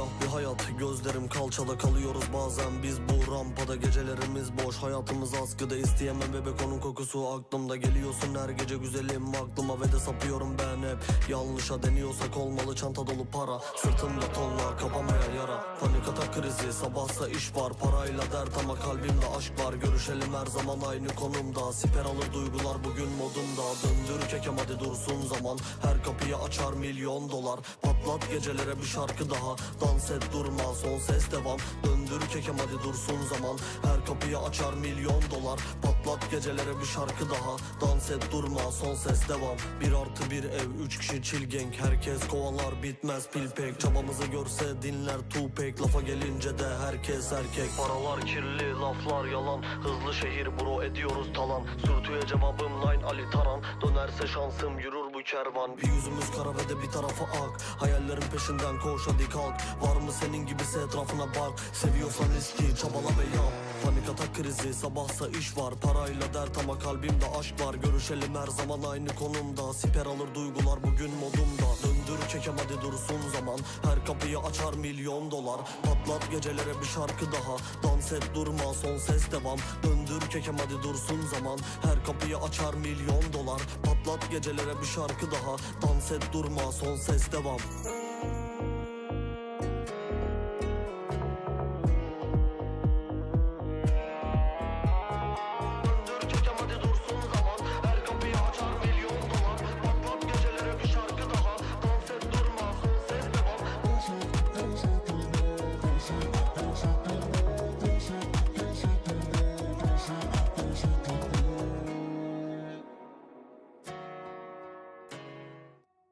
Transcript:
Siyah bir hayat gözlerim kalçada kalıyoruz bazen. Biz bu rampada gecelerimiz boş. Hayatımız askıda isteyemem bebek onun kokusu. Aklımda Geliyorsun her gece güzelim. Aklıma ve de sapıyorum ben hep. Yanlışa deniyorsak olmalı çanta dolu para. Sırtımda tonla kapamaya yara. Panik atak krizi sabahsa iş var. Parayla dert ama kalbimde aşk var. Görüşelim her zaman aynı konumda. Siper alır duygular bugün modumda. Döndür kekem hadi dursun zaman. Her kapıyı açar milyon dolar. Patlat gecelere bir şarkı daha. Dans et durma son ses devam. Döndür kekem hadi dursun zaman. Her kapıyı açar milyon dolar. Patlat gecelere bir şarkı daha. Dans et durma son ses devam. Bir artı bir ev üç kişi çilgenk. Herkes kovalar bitmez pilpek Çabamızı görse dinler tupek Lafa gelince de herkes erkek. Paralar kirli laflar yalan. Hızlı şehir bro ediyoruz talan. Sürtüye cevabım nine Ali Taran. Dönerse şansım yürür kervan. Bir yüzümüz kara ve de bir tarafı ak. Hayallerin peşinden koş hadi kalk. Var mı senin gibisi etrafına bak. Seviyorsan riski çabala ve yap Panik atak krizi sabahsa iş var. Parayla dert ama kalbimde aşk var. Görüşelim her zaman aynı konumda. Siper alır duygular bugün modumda. Döndür kekem hadi dursun zaman. Her kapıyı açar milyon dolar. Patlat gecelere bir şarkı daha. Dans et durma son ses devam. Döndür kekem hadi dursun zaman. Her kapıyı açar milyon dolar Patlat gecelere bir şarkı daha. Dans et durma son ses devam